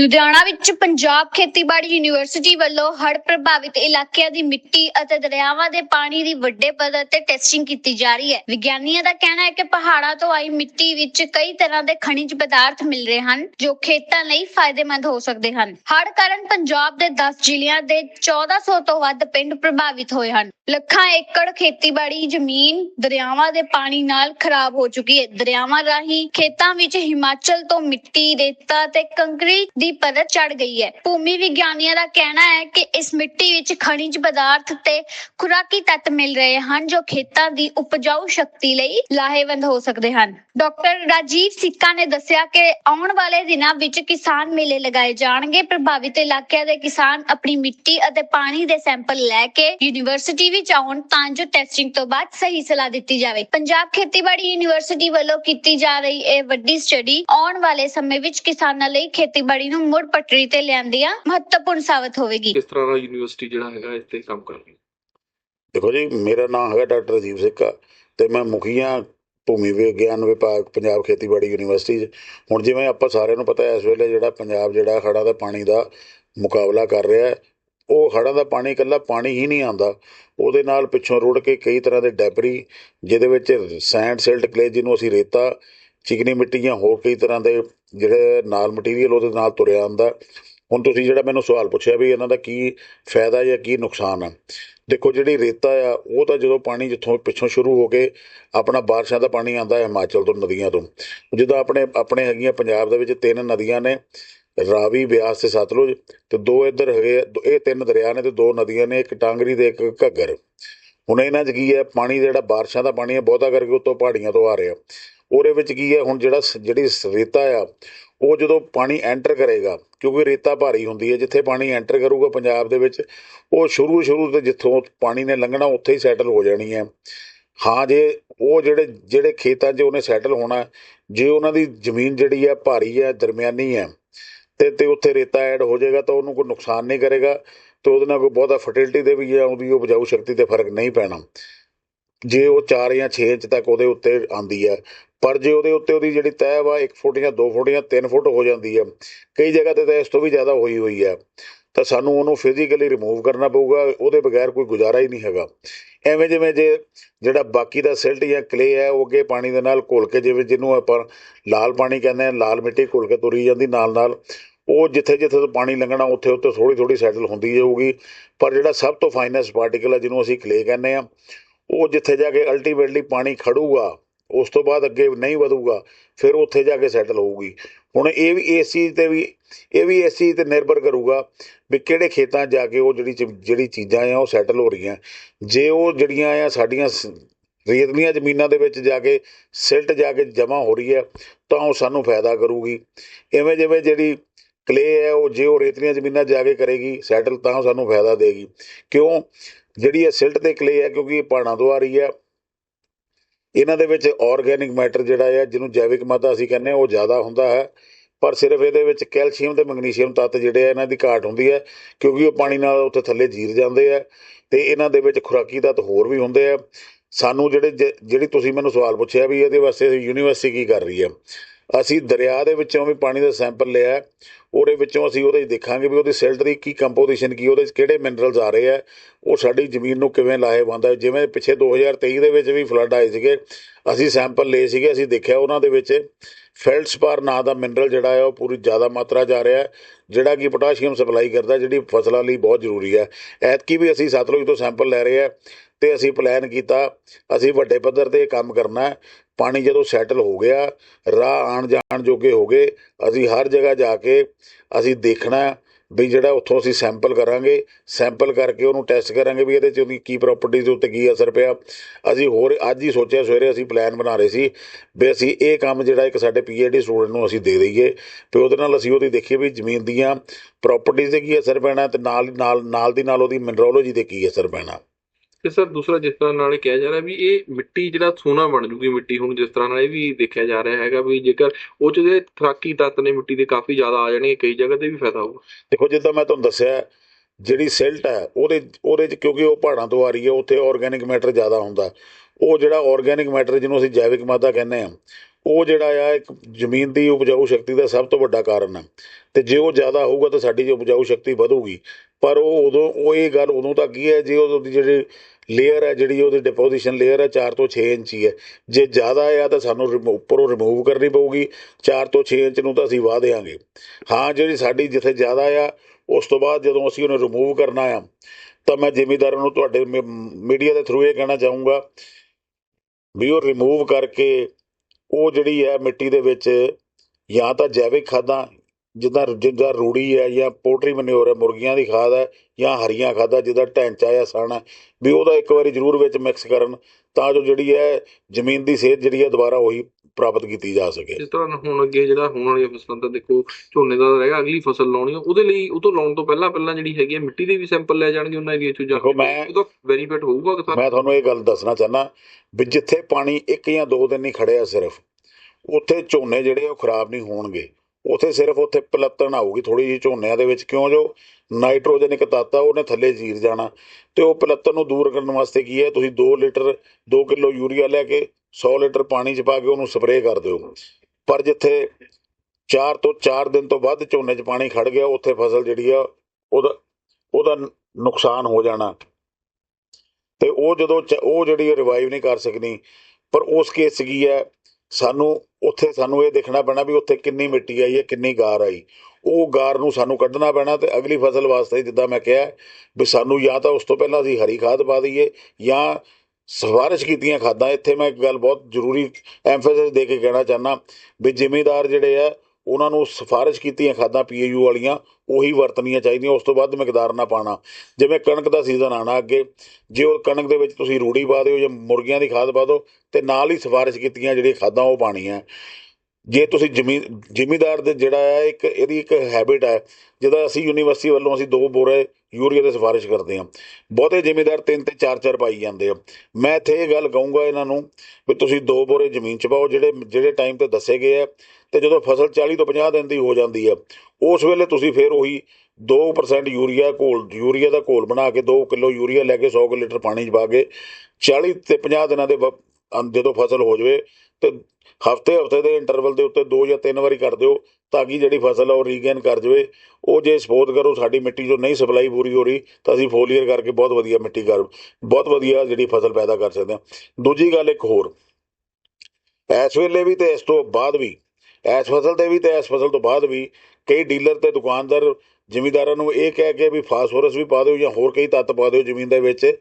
ਲੁਧਿਆਣਾ ਵਿੱਚ ਪੰਜਾਬ ਖੇਤੀਬਾੜੀ ਯੂਨੀਵਰਸਿਟੀ ਵੱਲੋਂ ਹੜ੍ਹ ਪ੍ਰਭਾਵਿਤ ਇਲਾਕਿਆਂ ਦੀ ਮਿੱਟੀ ਅਤੇ ਦਰਿਆਵਾਂ ਦੇ ਪਾਣੀ ਦੀ ਵੱਡੇ ਪੱਧਰ ਤੇ ਟੈਸਟਿੰਗ ਕੀਤੀ ਜਾ ਰਹੀ ਹੈ। ਵਿਗਿਆਨੀਆਂ ਦਾ ਕਹਿਣਾ ਹੈ ਕਿ ਪਹਾੜਾਂ ਤੋਂ ਆਈ ਮਿੱਟੀ ਵਿੱਚ ਕਈ ਤਰ੍ਹਾਂ ਦੇ ਖਣਿਜ ਪਦਾਰਥ ਮਿਲ ਰਹੇ ਹਨ, ਜੋ ਖੇਤਾਂ ਲਈ ਫਾਇਦੇਮੰਦ ਹੋ ਸਕਦੇ ਹਨ। ਹੜ੍ਹ ਕਾਰਨ ਪੰਜਾਬ ਦੇ 10 ਜ਼ਿਲ੍ਹਿਆਂ ਦੇ 1400 ਤੋਂ ਵੱਧ ਪਿੰਡ ਪ੍ਰਭਾਵਿਤ ਹੋਏ ਹਨ। ਲੱਖਾਂ ਏਕੜ ਖੇਤੀਬਾੜੀ ਜ਼ਮੀਨ ਦਰਿਆਵਾਂ ਦੇ ਪਾਣੀ ਨਾਲ ਖਰਾਬ ਹੋ ਚੁੱਕੀ ਹੈ। ਦਰਿਆਵਾਂ ਰਾਹੀਂ ਖੇਤਾਂ ਵਿੱਚ ਹਿਮਾਚਲ ਤੋਂ ਮਿੱਟੀ, ਰੇਤਾ ਤੇ ਕੰਕਰੀਟ ਦੀ ਪਰਤ ਚੜ ਗਈ ਹੈ। ਭੂਮੀ ਵਿਗਿਆਨੀਆਂ ਦਾ ਕਹਿਣਾ ਹੈ ਕਿ ਇਸ ਮਿੱਟੀ ਵਿੱਚ ਖਣਿਜ ਪਦਾਰਥ ਤੇ ਖੁਰਾਕੀ ਤੱਤ ਮਿਲ ਰਹੇ ਹਨ, ਜੋ ਖੇਤਾਂ ਦੀ ਉਪਜਾਊ ਸ਼ਕਤੀ ਲਈ ਲਾਹੇਵੰਦ ਹੋ ਸਕਦੇ ਹਨ। ਡਾਕਟਰ ਰਾਜੀਵ ਸਿੱਕਾ ਨੇ ਦੱਸਿਆ ਕਿ ਆਉਣ ਵਾਲੇ ਦਿਨਾਂ ਵਿੱਚ ਕਿਸਾਨ ਮੇਲੇ ਲਗਾਏ ਜਾਣਗੇ। ਪ੍ਰਭਾਵਿਤ ਇਲਾਕਿਆਂ ਦੇ ਕਿਸਾਨ ਆਪਣੀ ਮਿੱਟੀ ਅਤੇ ਪਾਣੀ ਦੇ ਸੈਂਪਲ ਲੈ ਕੇ ਯੂਨੀਵਰਸਿਟੀ ਵਿੱਚ ਆਉਣ ਤਾਂ ਜੋ ਟੈਸਟਿੰਗ ਤੋਂ ਬਾਅਦ ਸਹੀ ਸਲਾਹ ਦਿੱਤੀ ਜਾਵੇ। ਪੰਜਾਬ ਖੇਤੀਬਾੜੀ ਯੂਨੀਵਰਸਿਟੀ ਵੱਲੋਂ ਕੀਤੀ ਜਾ ਰਹੀ ਇਹ ਵੱਡੀ ਸਟੱਡੀ ਆਉਣ ਵਾਲੇ ਸਮੇਂ ਵਿੱਚ ਕਿਸਾਨਾਂ ਲਈ ਖੇਤੀਬਾੜੀ ਨੂੰ ਮੁੜ ਪਟੜੀ ਤੇ ਲਿਆਂਦੀਆਂ ਮਹੱਤਵਪੂਰਨ ਸਾਬਤ ਹੋਵੇਗੀ। ਕਿਸ ਤਰ੍ਹਾਂ ਦਾ ਯੂਨੀਵਰਸਿਟੀ ਜਿਹੜਾ ਹੈਗਾ ਇਸ ਤੇ ਕੰਮ ਕਰ ਰਹੀ ਹੈ ਦੇਖੋ ਜੀ ਮੇਰਾ ਨਾਮ ਹੈਗਾ ਡਾਕਟਰ ਅਜੀਬ ਸਿੱਕਾ ਤੇ ਮੈਂ ਮੁਖੀਆ ਭੂਮੀ ਵਿਗਿਆਨ ਵਿਭਾਗ ਪੰਜਾਬ ਖੇਤੀਬਾੜੀ ਯੂਨੀਵਰਸਿਟੀ 'ਚ। ਹੁਣ ਜਿਵੇਂ ਆਪਾਂ ਸਾਰਿਆਂ ਨੂੰ ਪਤਾ ਹੈ ਇਸ ਵੇਲੇ ਜਿਹੜਾ ਪੰਜਾਬ ਜਿਹੜਾ ਹੜ੍ਹਾਂ ਦਾ ਪਾਣੀ ਦਾ ਮੁਕਾਬਲਾ ਕਰ ਰਿਹਾ ਹੈ ਉਹ ਹੜ੍ਹਾਂ ਦਾ ਪਾਣੀ ਇਕੱਲਾ ਪਾਣੀ ਹੀ ਨਹੀਂ ਆਉਂਦਾ। ਉਹਦੇ ਨਾਲ ਪਿੱਛੋਂ ਰੁੜ ਕੇ ਕਈ ਤਰ੍ਹਾਂ ਦੇ ਡੈਬਰੀ ਜਿਹਦੇ ਵਿੱਚ ਸੈਂਡ ਸਿਲਟ ਕਲੇ ਜਿਹਨੂੰ ਅਸੀਂ ਰੇਤਾ ਚਿਕਨੀ ਮਿੱਟੀ ਜਾਂ ਹੋਰ ਕਈ ਤਰ੍ਹਾਂ ਦੇ ਜਿਹੜੇ ਨਾਲ ਮਟੀਰੀਅਲ ਉਹਦੇ ਨਾਲ ਤੁਰਿਆ ਆਉਂਦਾ। ਹੁਣ ਤੁਸੀਂ ਜਿਹੜਾ ਮੈਨੂੰ ਸਵਾਲ ਪੁੱਛਿਆ ਵੀ ਇਹਨਾਂ ਦਾ ਕੀ ਫਾਇਦਾ ਜਾਂ ਕੀ ਨੁਕਸਾਨ ਆ। ਦੇਖੋ ਜਿਹੜੀ ਰੇਤਾ ਆ ਉਹ ਤਾਂ ਜਦੋਂ ਪਾਣੀ ਜਿੱਥੋਂ ਪਿੱਛੋਂ ਸ਼ੁਰੂ ਹੋ ਕੇ ਆਪਣਾ ਬਾਰਿਸ਼ਾਂ ਦਾ ਪਾਣੀ ਆਂਦਾ ਹੈ ਹਿਮਾਚਲ ਤੋਂ ਨਦੀਆਂ ਤੋਂ। ਜਿੱਦਾਂ ਆਪਣੇ ਆਪਣੇ ਹੈਗੀਆਂ ਪੰਜਾਬ ਦੇ ਵਿੱਚ ਤਿੰਨ ਨਦੀਆਂ ਨੇ ਰਾਵੀ ਬਿਆਸ ਤੇ ਸਤਲੁਜ ਤੇ ਦੋ ਇੱਧਰ ਹੈਗੇ ਆ, ਦੋ- ਇਹ ਤਿੰਨ ਦਰਿਆ ਨੇ ਤੇ ਦੋ ਨਦੀਆਂ ਨੇ ਇੱਕ ਟਾਂਗਰੀ ਤੇ ਇੱਕ ਘੱਗਰ। ਹੁਣ ਇਹਨਾਂ 'ਚ ਕੀ ਹੈ ਪਾਣੀ ਜਿਹੜਾ ਬਾਰਿਸ਼ਾਂ ਦਾ ਪਾਣੀ ਹੈ ਬਹੁਤਾ ਕਰਕੇ ਉੱਤੋਂ ਪਹਾੜੀਆਂ ਤੋਂ ਆ ਰਿਹਾ। ਉਹਦੇ ਵਿੱਚ ਕੀ ਹੈ, ਹੁਣ ਜਿਹੜਾ ਸ- ਜਿਹੜੀ ਰੇਤਾ ਆ, ਉਹ ਜਦੋਂ ਪਾਣੀ ਐਂਟਰ ਕਰੇਗਾ, ਕਿਉਂਕਿ ਰੇਤਾ ਭਾਰੀ ਹੁੰਦੀ ਹੈ, ਜਿੱਥੇ ਪਾਣੀ ਐਂਟਰ ਕਰੂਗਾ ਪੰਜਾਬ ਦੇ ਵਿੱਚ, ਉਹ ਸ਼ੁਰੂ ਸ਼ੁਰੂ ਤੇ ਜਿੱਥੋਂ ਪਾਣੀ ਨੇ ਲੰਘਣਾ, ਉੱਥੇ ਹੀ ਸੈਟਲ ਹੋ ਜਾਣੀ ਹੈ। ਹਾਂ, ਜੇ ਉਹ ਜਿਹੜੇ ਜਿਹੜੇ ਖੇਤਾਂ 'ਚ ਉਹਨੇ ਸੈਟਲ ਹੋਣਾ, ਜੇ ਉਹਨਾਂ ਦੀ ਜ਼ਮੀਨ ਜਿਹੜੀ ਹੈ ਭਾਰੀ ਹੈ ਦਰਮਿਆਨੀ ਹੈ ਤੇ ਤੇ ਉੱਥੇ ਰੇਤਾ ਐਡ ਹੋ ਜਾਏਗਾ, ਤਾਂ ਉਹਨੂੰ ਕੋਈ ਨੁਕਸਾਨ ਨਹੀਂ ਕਰੇਗਾ, ਤੇ ਉਹਦੇ ਨਾਲ ਕੋਈ ਬਹੁਤਾ ਫਰਟੀਲਿਟੀ ਦੇ ਵੀ ਜਾਂ ਉਹਦੀ ਉਪਜਾਊ ਸ਼ਕਤੀ ਤੇ ਫ਼ਰਕ ਨਹੀਂ ਪੈਣਾ। ਜੇ ਉਹ 4 ਜਾਂ 6 ਇੰਚ ਤੱਕ ਉਹਦੇ ਉੱਤੇ ਆਂਦੀ ਹੈ ਪਰ ਜੇ ਉਹਦੇ ਉੱਤੇ ਉਹਦੀ ਜਿਹੜੀ ਤੈਅ ਵਾ 1 ਫੁੱਟ ਜਾਂ 2 ਫੁੱਟ ਜਾਂ 3 ਫੁੱਟ ਹੋ ਜਾਂਦੀ ਹੈ, ਕਈ ਜਗ੍ਹਾ ਤੇ ਤਾਂ ਇਸ ਤੋਂ ਵੀ ਜ਼ਿਆਦਾ ਹੋਈ ਹੋਈ ਹੈ, ਤਾਂ ਸਾਨੂੰ ਉਹਨੂੰ ਫਿਜ਼ੀਕਲੀ ਰਿਮੂਵ ਕਰਨਾ ਪਊਗਾ, ਉਹਦੇ ਬਗੈਰ ਕੋਈ ਗੁਜ਼ਾਰਾ ਹੀ ਨਹੀਂ ਹੈਗਾ। ਐਵੇਂ ਜਿਵੇਂ ਜੇ ਜਿਹੜਾ ਬਾਕੀ ਦਾ ਸਿਲਟ ਜਾਂ ਕਲੇ ਹੈ, ਉਹ ਅੱਗੇ ਪਾਣੀ ਦੇ ਨਾਲ ਘੁਲ ਕੇ ਜਿਵੇਂ ਜਿਹਨੂੰ ਆਪਾਂ ਲਾਲ ਪਾਣੀ ਕਹਿੰਦੇ ਆ ਲਾਲ ਮਿੱਟੀ ਘੁਲ ਕੇ ਤੁਰੀ ਜਾਂਦੀ ਨਾਲ ਨਾਲ ਉਹ ਜਿੱਥੇ ਜਿੱਥੇ ਤੋਂ ਪਾਣੀ ਲੰਘਣਾ, ਉੱਥੇ ਉੱਥੇ ਥੋੜੀ ਥੋੜੀ ਸੈਟਲ ਹੁੰਦੀ ਜਾਊਗੀ। ਪਰ ਜਿਹੜਾ ਸਭ ਤੋਂ ਫਾਈਨੈਸਟ ਪਾਰਟੀਕਲ ਹੈ, ਜਿਹਨੂੰ ਅਸੀਂ ਕਲੇ ਕਹਿੰਦੇ ਆ ਉਹ ਜਿੱਥੇ ਜਾ ਕੇ ਅਲਟੀਮੇਟਲੀ ਪਾਣੀ ਖੜੂਗਾ ਉਸ ਤੋਂ ਬਾਅਦ ਅੱਗੇ ਨਹੀਂ ਵਧੂਗਾ, ਫਿਰ ਉੱਥੇ ਜਾ ਕੇ ਸੈਟਲ ਹੋਊਗੀ। ਹੁਣ ਇਹ ਵੀ ਇਸ ਚੀਜ਼ ਤੇ ਵੀ, ਇਹ ਵੀ ਇਸ ਚੀਜ਼ ਤੇ ਨਿਰਭਰ ਕਰੂਗਾ ਵੀ ਕਿਹੜੇ ਖੇਤਾਂ 'ਚ ਜਾ ਕੇ ਉਹ ਜਿਹੜੀ ਚੀ- ਜਿਹੜੀ ਚੀਜ਼ਾਂ ਆ ਉਹ ਸੈਟਲ ਹੋ ਰਹੀਆਂ। ਜੇ ਉਹ ਜਿਹੜੀਆਂ ਆ ਸਾਡੀਆਂ ਸ- ਰੇਤਲੀਆਂ ਜ਼ਮੀਨਾਂ ਦੇ ਵਿੱਚ ਜਾ ਕੇ ਸਿਲਟ ਜਾ ਕੇ ਜਮ੍ਹਾਂ ਹੋ ਰਹੀ ਹੈ ਤਾਂ ਉਹ ਸਾਨੂੰ ਫਾਇਦਾ ਕਰੂਗੀ। ਐਵੇਂ ਜਿਵੇਂ ਜਿਹੜੀ ਕਲੇ ਹੈ ਉਹ ਜੇ ਉਹ ਰੇਤਲੀਆਂ ਜ਼ਮੀਨਾਂ 'ਚ ਜਾ ਕੇ ਕਰੇਗੀ ਸੈਟਲ ਤਾਂ ਉਹ ਸਾਨੂੰ ਫਾਇਦਾ ਦੇਗੀ। ਕਿਉਂ? ਜਿਹੜੀ ਇਹ ਸਿਲਟ ਤੇ ਕਲੇ ਹੈ ਕਿਉਂਕਿ ਇਹ ਪਹਾੜਾਂ ਤੋਂ ਆ ਰਹੀ ਹੈ ਇਹਨਾਂ ਦੇ ਵਿੱਚ ਆਰਗੈਨਿਕ ਮੈਟਰ ਜਿਹੜਾ ਹੈ, ਜਿਹਨੂੰ ਜੈਵਿਕ ਮਾਦਾ ਅਸੀਂ ਕਹਿੰਦੇ ਹਾਂ, ਉਹ ਜ਼ਿਆਦਾ ਹੁੰਦਾ ਹੈ। ਪਰ ਸਿਰਫ ਇਹਦੇ ਵਿੱਚ ਕੈਲਸ਼ੀਅਮ ਤੇ ਮੈਗਨੀਸ਼ੀਅਮ ਤੱਤ ਜਿਹੜੇ ਆ, ਇਹਨਾਂ ਦੀ ਘਾਟ ਹੁੰਦੀ ਹੈ, ਕਿਉਂਕਿ ਉਹ ਪਾਣੀ ਨਾਲ ਉੱਥੇ ਥੱਲੇ ਜੀਰ ਜਾਂਦੇ ਆ ਤੇ ਇਹਨਾਂ ਦੇ ਵਿੱਚ ਖੁਰਾਕੀ ਤੱਤ ਹੋਰ ਵੀ ਹੁੰਦੇ ਆ। ਸਾਨੂੰ ਜਿਹੜੇ ਜ- ਜਿਹੜੀ ਤੁਸੀਂ ਮੈਨੂੰ ਸਵਾਲ ਪੁੱਛਿਆ ਵੀ ਇਹਦੇ ਵਾਸਤੇ ਯੂਨੀਵਰਸਿਟੀ ਕੀ ਕਰ ਰਹੀ ਹੈ। ਅਸੀਂ ਦਰਿਆ ਦੇ ਵਿੱਚੋਂ ਵੀ ਪਾਣੀ ਦਾ ਸੈਂਪਲ ਲਿਆ ਉਹਦੇ ਵਿੱਚੋਂ ਅਸੀਂ ਉਹਦੇ 'ਚ ਦੇਖਾਂਗੇ ਵੀ ਉਹਦੀ ਸਿਲਟ ਦੀ ਕੀ ਕੰਪੋਜੀਸ਼ਨ ਕੀ ਉਹਦੇ 'ਚ ਕਿਹੜੇ ਮਿਨਰਲਸ ਆ ਰਹੇ ਆ, ਉਹ ਸਾਡੀ ਜ਼ਮੀਨ ਨੂੰ ਕਿਵੇਂ ਲਾਹੇਵੰਦ ਹੈ। ਜਿਵੇਂ ਪਿੱਛੇ 2023 ਦੇ ਵਿੱਚ ਵੀ ਫਲੱਡ ਆਏ ਸੀਗੇ, ਅਸੀਂ ਸੈਂਪਲ ਲਏ ਸੀਗੇ, ਅਸੀਂ ਦੇਖਿਆ ਉਹਨਾਂ ਦੇ ਵਿੱਚ ਫੈਲਡਸਪਾਰ ਨਾਂ ਦਾ ਮਿਨਰਲ ਜਿਹੜਾ ਹੈ, ਉਹ ਪੂਰੀ ਜ਼ਿਆਦਾ ਮਾਤਰਾ 'ਚ ਆ ਰਿਹਾ ਹੈ, ਜਿਹੜਾ ਕਿ ਪੋਟਾਸ਼ੀਅਮ ਸਪਲਾਈ ਕਰਦਾ, ਜਿਹੜੀ ਫਸਲਾਂ ਲਈ ਬਹੁਤ ਜ਼ਰੂਰੀ ਹੈ। ਐਤਕੀ ਵੀ ਅਸੀਂ ਸਤਲੁਜ ਤੋਂ ਸੈਂਪਲ ਲੈ ਰਹੇ ਆ ਤੇ ਅਸੀਂ ਪਲਾਨ ਕੀਤਾ, ਅਸੀਂ ਵੱਡੇ ਪੱਧਰ ਤੇ ਕੰਮ ਕਰਨਾ ਪਾਣੀ ਜਦੋਂ ਸੈਟਲ ਹੋ ਗਿਆ, ਰਾਹ ਆਣ ਜਾਣ ਜੋਗੇ ਹੋ ਗਏ, ਅਸੀਂ ਹਰ ਜਗ੍ਹਾ ਜਾ ਕੇ ਅਸੀਂ ਦੇਖਣਾ ਵੀ ਜਿਹੜਾ ਉੱਥੋਂ ਅਸੀਂ ਸੈਂਪਲ ਕਰਾਂਗੇ ਸੈਂਪਲ ਕਰਕੇ ਉਹਨੂੰ ਟੈਸਟ ਕਰਾਂਗੇ ਵੀ ਇਹਦੇ 'ਚ ਉਹਦੀ ਕੀ ਪ੍ਰੋਪਰਟੀਜ਼ ਉੱਤੇ ਕੀ ਅਸਰ ਪਿਆ। ਅਸੀਂ ਹੋਰ ਅੱਜ ਹੀ ਸੋਚਿਆ, ਸਵੇਰੇ ਅਸੀਂ ਪਲਾਨ ਬਣਾ ਰਹੇ ਸੀ ਵੀ ਅਸੀਂ ਇਹ ਕੰਮ ਜਿਹੜਾ ਇੱਕ ਸਾਡੇ ਪੀਐਚਡੀ ਸਟੂਡੈਂਟ ਨੂੰ ਅਸੀਂ ਦੇ ਦਈਏ ਤੇ ਉਹਦੇ ਨਾਲ ਅਸੀਂ ਉਹਦੀ ਦੇਖੀਏ ਵੀ ਜ਼ਮੀਨ ਦੀਆਂ ਪ੍ਰੋਪਰਟੀਜ਼ ਤੇ ਕੀ ਅਸਰ ਪੈਣਾ ਤੇ ਨਾਲ ਨਾਲ ਨਾਲ ਦੀ ਨਾਲ ਉਹਦੀ ਮਿਨਰੋਲੋਜੀ ਤੇ ਕੀ ਅਸਰ ਪੈਣਾ। ਤੇ ਸਰ ਦੂਸਰਾ ਜਿਸ ਤਰ੍ਹਾਂ ਨਾਲ ਇਹ ਕਿਹਾ ਜਾ ਰਿਹਾ ਵੀ ਇਹ ਮਿੱਟੀ ਜਿਹੜਾ ਸੋਨਾ ਬਣ ਜੂਗੀ ਮਿੱਟੀ ਹੁਣ ਜਿਸ ਤਰ੍ਹਾਂ ਨਾਲ ਇਹ ਵੀ ਦੇਖਿਆ ਜਾ ਰਿਹਾ ਹੈਗਾ ਵੀ ਜੇਕਰ ਉਹ ਚ ਜਿਹੜੇ ਖੁਰਾਕੀ ਤੱਤ ਨੇ ਮਿੱਟੀ ਦੇ ਕਾਫੀ ਜ਼ਿਆਦਾ ਆ ਜਾਣਗੇ, ਕਈ ਜਗ੍ਹਾ ਤੇ ਵੀ ਫਾਇਦਾ ਹੋਊਗਾ। ਦੇਖੋ, ਜਿੱਦਾਂ ਮੈਂ ਤੁਹਾਨੂੰ ਦੱਸਿਆ, ਜਿਹੜੀ ਸਿਲਟ ਹੈ, ਉਹਦੇ ਉਹਦੇ 'ਚ ਕਿਉਂਕਿ ਉਹ ਪਹਾੜਾਂ ਤੋਂ ਆ ਰਹੀ ਹੈ, ਉੱਥੇ ਆਰਗੈਨਿਕ ਮੈਟਰ ਜ਼ਿਆਦਾ ਹੁੰਦਾ। ਉਹ ਜਿਹੜਾ ਆਰਗੈਨਿਕ ਮੈਟਰ ਜਿਹਨੂੰ ਅਸੀਂ ਜੈਵਿਕ ਮਾਦਾ ਕਹਿੰਦੇ ਆ ਉਹ ਜਿਹੜਾ ਆ, ਇੱਕ ਜ਼ਮੀਨ ਦੀ ਉਪਜਾਊ ਸ਼ਕਤੀ ਦਾ ਸਭ ਤੋਂ ਵੱਡਾ ਕਾਰਨ ਹੈ। ਤੇ ਜੇ ਉਹ ਜ਼ਿਆਦਾ ਹੋਊਗਾ ਤਾਂ ਸਾਡੀ ਉਪਜਾਊ ਸ਼ਕਤੀ ਵਧੂਗੀ। ਪਰ ਉਹ ਉਦੋਂ, ਉਹ ਇਹ ਗੱਲ ਉਦੋਂ ਤੱਕ ਹੀ ਹੈ, ਜੇ ਉਹਦੀ ਜਿਹੜੀ ਲੇਅਰ ਹੈ, ਜਿਹੜੀ ਉਹਦੀ ਡਿਪੋਜੀਸ਼ਨ ਲੇਅਰ ਹੈ 4 ਤੋਂ 6 ਇੰਚ ਹੀ ਹੈ। ਜੇ ਜ਼ਿਆਦਾ ਆ ਤਾਂ ਸਾਨੂੰ ਰਿਮੂ- ਉੱਪਰੋਂ ਰਿਮੂਵ ਕਰਨੀ ਪਊਗੀ 4 ਤੋਂ 6 ਇੰਚ ਨੂੰ ਤਾਂ ਅਸੀਂ ਵਾਹ ਦੇਾਂਗੇ ਹਾਂ, ਜਿਹੜੀ ਸਾਡੀ ਜਿੱਥੇ ਜ਼ਿਆਦਾ ਆ, ਉਸ ਤੋਂ ਬਾਅਦ ਜਦੋਂ ਅਸੀਂ ਉਹਨੂੰ ਰਿਮੂਵ ਕਰਨਾ ਆ, ਤਾਂ ਮੈਂ ਜ਼ਿਮੀਦਾਰਾਂ ਨੂੰ ਤੁਹਾਡੇ ਮੀਡੀਆ ਦੇ ਥਰੂ ਇਹ ਕਹਿਣਾ ਚਾਹੂੰਗਾ ਵੀ ਉਹ ਰਿਮੂਵ ਕਰਕੇ ਉਹ ਜਿਹੜੀ ਹੈ ਮਿੱਟੀ ਦੇ ਵਿੱਚ ਜਾਂ ਤਾਂ ਜੈਵਿਕ ਖਾਦਾਂ ਜਿੱਦਾਂ ਜਿੱਦਾਂ ਰੂੜੀ ਹੈ ਜਾਂ ਪੋਲਟਰੀ ਮਨਿਓਰ ਹੈ ਮੁਰਗੀਆਂ ਦੀ ਖਾਦ ਹੈ ਜਾਂ ਹਰੀਆਂ ਖਾਦਾਂ ਜਿੱਦਾਂ ਢੈਂਚਾ ਜਾਂ ਸਣ ਹੈ ਵੀ ਉਹਦਾ ਇੱਕ ਵਾਰੀ ਜ਼ਰੂਰ ਵਿੱਚ ਮਿਕਸ ਕਰਨ ਤਾਂ ਜੋ ਜਿਹੜੀ ਹੈ ਜ਼ਮੀਨ ਦੀ ਸਿਹਤ ਜਿਹੜੀ ਹੈ ਦੁਬਾਰਾ ਉਹੀ ਪ੍ਰਾਪਤ ਕੀਤੀ ਜਾ ਸਕੇ। ਜਿਸ ਤਰ੍ਹਾਂ ਹੁਣ ਅੱਗੇ ਜਿਹੜਾ ਹੋਣ ਵਾਲੀਆਂ ਫਸਲਾਂ ਤਾਂ ਦੇਖੋ ਝੋਨੇ ਦਾ ਰਹੇਗਾ ਅਗਲੀ ਫਸਲ ਲਾਉਣੀ ਉਹਦੇ ਲਈ ਉਹ ਤੋਂ ਲਾਉਣ ਤੋਂ ਪਹਿਲਾਂ ਪਹਿਲਾਂ ਜਿਹੜੀ ਹੈਗੀ ਆ ਮਿੱਟੀ ਦੇ ਵੀ ਸੈਂਪਲ ਲੈ ਜਾਣਗੇ ਉਹਨਾਂ ਏਰੀਆ ਚੋਂ ਜਾ ਮੈਂ- ਉਹਦਾ ਬੈਨੀਫਿਟ ਹੋਊਗਾ ਕਿਸਾਨ। ਮੈਂ ਤੁਹਾਨੂੰ ਇਹ ਗੱਲ ਦੱਸਣਾ ਚਾਹਨਾ ਵੀ ਜਿੱਥੇ ਪਾਣੀ ਇੱਕ ਜਾਂ ਦੋ ਦਿਨ ਨਹੀਂ ਖੜਿਆ ਸਿਰਫ ਉੱਥੇ ਝੋਨੇ ਜਿਹੜੇ ਉਹ ਖਰਾਬ ਨਹੀਂ ਹੋਣਗੇ। ਉੱਥੇ ਸਿਰਫ ਉੱਥੇ ਪਲੱਤਣ ਆਊਗੀ ਥੋੜੀ ਜਿਹੀ ਝੋਨਿਆਂ ਦੇ ਵਿੱਚ। ਕਿਉਂ? ਜੋ ਨਾਈਟ੍ਰੋਜਨ ਇੱਕ ਤੱਤ ਆ ਉਹਨੇ ਥੱਲੇ ਜੀਰ ਜਾਣਾ। ਤੇ ਉਹ ਪਲੱਤਣ ਨੂੰ ਦੂਰ ਕਰਨ ਵਾਸਤੇ ਕੀ ਹੈ? ਤੁਸੀਂ 2 ਲੀਟਰ 2 ਕਿਲੋ ਯੂਰੀਆ ਲੈ ਕੇ 100 ਲੀਟਰ ਪਾਣੀ 'ਚ ਪਾ ਕੇ ਉਹਨੂੰ ਸਪਰੇਅ ਕਰ ਦਿਓ। ਪਰ ਜਿੱਥੇ 4 ਤੋਂ 4 ਦਿਨ ਤੋਂ ਵੱਧ ਝੋਨੇ 'ਚ ਪਾਣੀ ਖੜ ਗਿਆ, ਉੱਥੇ ਫਸਲ ਜਿਹੜੀ ਆ, ਉਹਦਾ ਉਹਦਾ ਨੁਕਸਾਨ ਹੋ ਜਾਣਾ। ਤੇ ਉਹ ਜਦੋਂ ਉਹ ਜਿਹੜੀ ਰਿਵਾਈਵ ਨਹੀਂ ਕਰ ਸਕਣੀ ਪਰ ਉਸ ਕੇਸ 'ਚ ਕੀ ਹੈ? ਸਾਨੂੰ ਉੱਥੇ ਸਾਨੂੰ ਇਹ ਦੇਖਣਾ ਪੈਣਾ ਵੀ ਉੱਥੇ ਕਿੰਨੀ ਮਿੱਟੀ ਆਈ ਹੈ, ਕਿੰਨੀ ਗਾਰ ਆਈ। ਉਹ ਗਾਰ ਨੂੰ ਸਾਨੂੰ ਕੱਢਣਾ ਪੈਣਾ ਤੇ ਅਗਲੀ ਫਸਲ ਵਾਸਤੇ ਜਿੱਦਾਂ ਮੈਂ ਕਿਹਾ ਵੀ ਸਾਨੂੰ ਜਾਂ ਤਾਂ ਉਸ ਤੋਂ ਪਹਿਲਾਂ ਅਸੀਂ ਹਰੀ ਖਾਦ ਪਾ ਦਈਏ ਜਾਂ ਸਿਫਾਰਿਸ਼ ਕੀਤੀਆਂ ਖਾਦਾਂ। ਇੱਥੇ ਮੈਂ ਇੱਕ ਗੱਲ ਬਹੁਤ ਜ਼ਰੂਰੀ ਐਮਫੈਸਿਸ ਦੇ ਕੇ ਕਹਿਣਾ ਚਾਹੁੰਦਾ ਵੀ ਜ਼ਿਮੀਦਾਰ ਜਿਹੜੇ ਆ ਉਹਨਾਂ ਨੂੰ ਸਿਫਾਰਿਸ਼ ਕੀਤੀਆਂ ਖਾਦਾਂ ਪੀਏਯੂ ਵਾਲੀਆਂ, ਉਹੀ ਵਰਤਣੀਆਂ ਚਾਹੀਦੀਆਂ, ਉਸ ਤੋਂ ਵੱਧ ਮਿਕਦਾਰ ਨਾ ਪਾਣਾ ਜਿਵੇਂ ਕਣਕ ਦਾ ਸੀਜ਼ਨ ਆਣਾ ਅੱਗੇ, ਜੇ ਉਹ ਕਣਕ ਦੇ ਵਿੱਚ ਤੁਸੀਂ ਰੂੜੀ ਪਾ ਦਿਓ ਜਾਂ ਮੁਰਗੀਆਂ ਦੀ ਖਾਦ ਪਾ ਦਿਓ, ਤੇ ਨਾਲ ਹੀ ਸਿਫਾਰਿਸ਼ ਕੀਤੀਆਂ ਜਿਹੜੀਆਂ ਖਾਦਾਂ ਉਹ ਪਾਣੀਆਂ ਜੇ ਤੁਸੀਂ ਜ਼ਮੀਨ ਜ਼ਿਮੀਦਾਰ ਦੇ ਜਿਹੜਾ ਹੈ, ਇੱਕ, ਇਹਦੀ ਇੱਕ ਹੈਬਿਟ ਹੈ, ਜਿਹਦਾ ਅਸੀਂ ਯੂਨੀਵਰਸਿਟੀ ਵੱਲੋਂ ਅਸੀਂ ਦੋ ਬੋਰੇ ਯੂਰੀਆ ਦੀ ਸਿਫਾਰਿਸ਼ ਕਰਦੇ ਹਾਂ। ਬਹੁਤੇ ਜ਼ਿਮੀਦਾਰ ਤਿੰਨ ਤੇ ਚਾਰ ਚਾਰ ਪਾਈ ਜਾਂਦੇ ਆ। ਮੈਂ ਇੱਥੇ ਇਹ ਗੱਲ ਕਹੂੰਗਾ ਇਹਨਾਂ ਨੂੰ ਵੀ ਤੁਸੀਂ ਦੋ ਬੋਰੇ ਜ਼ਮੀਨ ਚ ਪਾਓ, ਜਿਹੜੇ ਜਿਹੜੇ ਟਾਈਮ ਤੇ ਦੱਸੇ ਗਏ ਆ ਤੇ ਜਦੋਂ ਫਸਲ 40 ਤੋਂ 50 ਦਿਨ ਦੀ ਹੋ ਜਾਂਦੀ ਆ, ਉਸ ਵੇਲੇ ਤੁਸੀਂ ਫਿਰ ਉਹੀ 2% ਯੂਰੀਆ ਘੋਲ, ਯੂਰੀਆ ਦਾ ਘੋਲ ਬਣਾ ਕੇ 2 ਕਿਲੋ ਯੂਰੀਆ ਲੈ ਕੇ 100 ਲੀਟਰ ਪਾਣੀ 'ਚ ਪਾ ਕੇ 40 ਤੇ 50 ਦਿਨਾਂ ਦੇ ਵ- ਜਦੋਂ ਫਸਲ ਹੋ ਜਾਵੇ ਤੇ ਹਫ਼ਤੇ ਹਫ਼ਤੇ ਦੇ ਇੰਟਰਵਲ ਦੇ ਉੱਤੇ ਦੋ ਜਾਂ ਤਿੰਨ ਵਾਰੀ ਕਰ ਦਿਓ ਤਾਂ ਕਿ ਜਿਹੜੀ ਫਸਲ ਆ ਉਹ ਰੀਗੇਨ ਕਰ ਜਾਵੇ। ਉਹ ਜੇ ਸਪੋਜ਼ ਕਰੋ ਸਾਡੀ ਮਿੱਟੀ ਜੋ ਨਹੀਂ ਸਪਲਾਈ ਪੂਰੀ ਹੋ ਰਹੀ ਤਾਂ ਅਸੀਂ ਫੋਲੀਅਰ ਕਰਕੇ ਬਹੁਤ ਵਧੀਆ ਮਿੱਟੀ ਕਰ, ਬਹੁਤ ਵਧੀਆ ਜਿਹੜੀ ਫਸਲ ਪੈਦਾ ਕਰ ਸਕਦੇ ਹਾਂ। ਦੂਜੀ ਗੱਲ ਇੱਕ ਹੋਰ, ਇਸ ਵੇਲੇ ਵੀ ਤੇ ਇਸ ਤੋਂ ਬਾਅਦ ਵੀ, ਇਸ ਫਸਲ ਤੇ ਵੀ ਤੇ ਇਸ ਫਸਲ ਤੋਂ ਬਾਅਦ ਵੀ ਕਈ ਡੀਲਰ ਤੇ ਦੁਕਾਨਦਾਰ ਜ਼ਿਮੀਂਦਾਰਾਂ ਨੂੰ ਇਹ ਕਹਿ ਕੇ ਵੀ ਫਾਸਫੋਰਸ ਵੀ ਪਾ ਦਿਓ ਜਾਂ ਹੋਰ ਕਈ ਤੱਤ ਪਾ ਦਿਓ ਜ਼ਮੀਨ ਦੇ ਵਿੱਚ,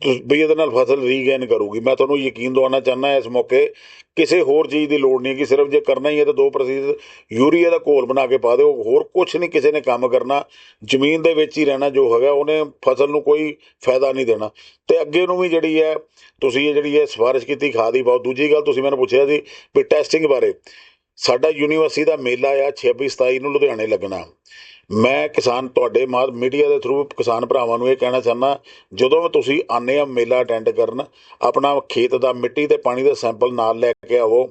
ਤੁਸ- ਵੀ ਇਹਦੇ ਨਾਲ ਫਸਲ ਰੀਗੇਨ ਕਰੂਗੀ। ਮੈਂ ਤੁਹਾਨੂੰ ਯਕੀਨ ਦਿਵਾਉਣਾ ਚਾਹੁੰਦਾ ਇਸ ਮੌਕੇ, ਕਿਸੇ ਹੋਰ ਚੀਜ਼ ਦੀ ਲੋੜ ਨਹੀਂ ਕਿ ਸਿਰਫ ਜੇ ਕਰਨਾ ਹੀ ਹੈ ਤਾਂ 2% ਯੂਰੀਆ ਦਾ ਘੋਲ ਬਣਾ ਕੇ ਪਾ ਦਿਓ, ਹੋਰ ਕੁਝ ਨਹੀਂ ਕਿਸੇ ਨੇ ਕੰਮ ਕਰਨਾ, ਜ਼ਮੀਨ ਦੇ ਵਿੱਚ ਹੀ ਰਹਿਣਾ ਜੋ ਹੈਗਾ, ਉਹਨੇ ਫਸਲ ਨੂੰ ਕੋਈ ਫਾਇਦਾ ਨਹੀਂ ਦੇਣਾ। ਤੇ ਅੱਗੇ ਨੂੰ ਵੀ ਜਿਹੜੀ ਹੈ, ਤੁਸੀਂ ਇਹ ਜਿਹੜੀ ਹੈ ਸਿਫਾਰਿਸ਼ ਕੀਤੀ, ਖਾਦ ਦੀ ਬਹੁਤ ਦੂਜੀ ਗੱਲ ਤੁਸੀਂ ਮੈਨੂੰ ਪੁੱਛਿਆ ਸੀ ਵੀ ਟੈਸਟਿੰਗ ਬਾਰੇ। ਸਾਡਾ ਯੂਨੀਵਰਸਿਟੀ ਦਾ ਮੇਲਾ ਆ 26 27 ਨੂੰ ਲੁਧਿਆਣੇ ਲੱਗਣਾ। ਮੈਂ ਕਿਸਾਨ ਤੁਹਾਡੇ ਮਾਧ ਮੀਡੀਆ ਦੇ ਥਰੂ ਕਿਸਾਨ ਭਰਾਵਾਂ ਨੂੰ ਇਹ ਕਹਿਣਾ ਚਾਹੁੰਦਾ, ਜਦੋਂ ਵੀ ਤੁਸੀਂ ਆਨੇ ਆ ਮੇਲਾ ਅਟੈਂਡ ਕਰਨ, ਆਪਣਾ ਖੇਤ ਦਾ ਮਿੱਟੀ ਤੇ ਪਾਣੀ ਦਾ ਸੈਂਪਲ ਨਾਲ ਲੈ ਕੇ ਆਵੋ,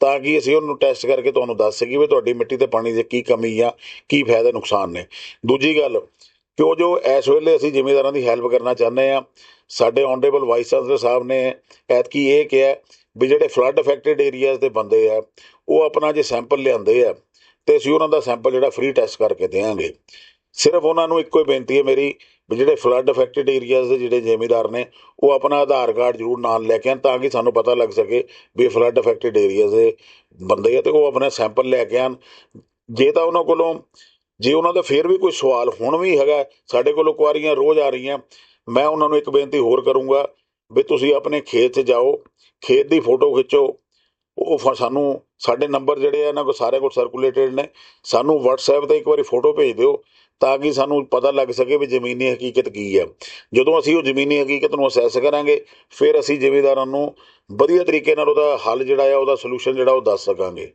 ਤਾਂ ਕਿ ਅਸੀਂ ਉਹਨੂੰ ਟੈਸਟ ਕਰਕੇ ਤੁਹਾਨੂੰ ਦੱਸ ਸਕੀਏ ਵੀ ਤੁਹਾਡੀ ਮਿੱਟੀ ਤੇ ਪਾਣੀ ਦੀ ਕੀ ਕਮੀ ਆ, ਕੀ ਫਾਇਦੇ ਨੁਕਸਾਨ ਨੇ। ਦੂਜੀ ਗੱਲ, ਕਿਉਂ ਜੋ ਇਸ ਵੇਲੇ ਅਸੀਂ ਜ਼ਿਮੀਂਦਾਰਾਂ ਦੀ ਹੈਲਪ ਕਰਨਾ ਚਾਹੁੰਦੇ ਆ, ਸਾਡੇ ਆਨਰੇਬਲ ਵਾਈਸ ਚਾਂਸਲਰ ਸਾਹਿਬ ਨੇ ਐਤਕੀ ਇਹ ਕਿਹਾ ਵੀ ਜਿਹੜੇ ਫਲੱਡ ਅਫੈਕਟਡ ਏਰੀਆਜ਼ ਦੇ ਬੰਦੇ ਆ, ਉਹ ਆਪਣਾ ਜੇ ਸੈਂਪਲ ਲਿਆਂਦੇ ਆ ਤੇ ਅਸੀਂ ਉਹਨਾਂ ਦਾ ਸੈਂਪਲ ਜਿਹੜਾ ਫ੍ਰੀ ਟੈਸਟ ਕਰਕੇ ਦੇਵਾਂਗੇ। ਸਿਰਫ ਉਹਨਾਂ ਨੂੰ ਇੱਕੋ ਹੀ ਬੇਨਤੀ ਹੈ ਮੇਰੀ ਵੀ ਜਿਹੜੇ ਫਲੱਡ ਅਫੈਕਟਡ ਏਰੀਆਜ਼ ਦੇ ਜਿਹੜੇ ਜ਼ਿਮੀਦਾਰ ਨੇ, ਉਹ ਆਪਣਾ ਆਧਾਰ ਕਾਰਡ ਜ਼ਰੂਰ ਨਾਲ ਲੈ ਕੇ ਆਉਣ ਤਾਂ ਕਿ ਸਾਨੂੰ ਪਤਾ ਲੱਗ ਸਕੇ ਵੀ ਫਲੱਡ ਅਫੈਕਟਡ ਏਰੀਆਜ਼ ਦੇ ਬੰਦੇ ਆ ਤੇ ਉਹ ਆਪਣਾ ਸੈਂਪਲ ਲੈ ਕੇ ਆਉਣ। ਜੇ ਤਾਂ ਉਹਨਾਂ ਕੋਲੋਂ, ਜੇ ਉਹਨਾਂ ਦਾ ਫੇਰ ਵੀ ਕੋਈ ਸਵਾਲ ਹੁਣ ਵੀ ਹੈਗਾ, ਸਾਡੇ ਕੋਲੋਂ ਕੁਆਰੀਆਂ ਰੋਜ਼ ਆ ਰਹੀਆਂ, ਮੈਂ ਉਹਨਾਂ ਨੂੰ ਇੱਕ ਬੇਨਤੀ ਹੋਰ ਕਰੂੰਗਾ ਵੀ ਤੁਸੀਂ ਆਪਣੇ ਖੇਤ 'ਚ ਜਾਓ, ਖੇਤ ਦੀ ਫੋਟੋ ਖਿੱਚੋ ਉਹ ਫ- ਸਾਨੂੰ ਸਾਡੇ ਨੰਬਰ ਜਿਹੜੇ ਆ ਇਹਨਾਂ ਕੋਲ ਸਾਰੇ ਕੋਲ ਸਰਕੂਲੇਟਡ ਨੇ। ਸਾਨੂੰ WhatsApp ਤੇ ਇੱਕ ਵਾਰੀ ਫੋਟੋ ਭੇਜ ਦਿਓ, ਤਾਂ ਕਿ ਸਾਨੂੰ ਪਤਾ ਲੱਗ ਸਕੇ ਵੀ ਜ਼ਮੀਨੀ ਹਕੀਕਤ ਕੀ ਹੈ ਜਦੋਂ ਅਸੀਂ ਉਹ ਜ਼ਮੀਨੀ ਹਕੀਕਤ ਨੂੰ ਅਸੈਸ ਕਰਾਂਗੇ, ਫਿਰ ਅਸੀਂ ਜ਼ਿਮੀਦਾਰਾਂ ਨੂੰ ਵਧੀਆ ਤਰੀਕੇ ਨਾਲ ਉਹਦਾ ਹੱਲ ਜਿਹੜਾ ਆ, ਉਹਦਾ ਸੋਲੂਸ਼ਨ ਜਿਹੜਾ, ਉਹ ਦੱਸ ਸਕਾਂਗੇ।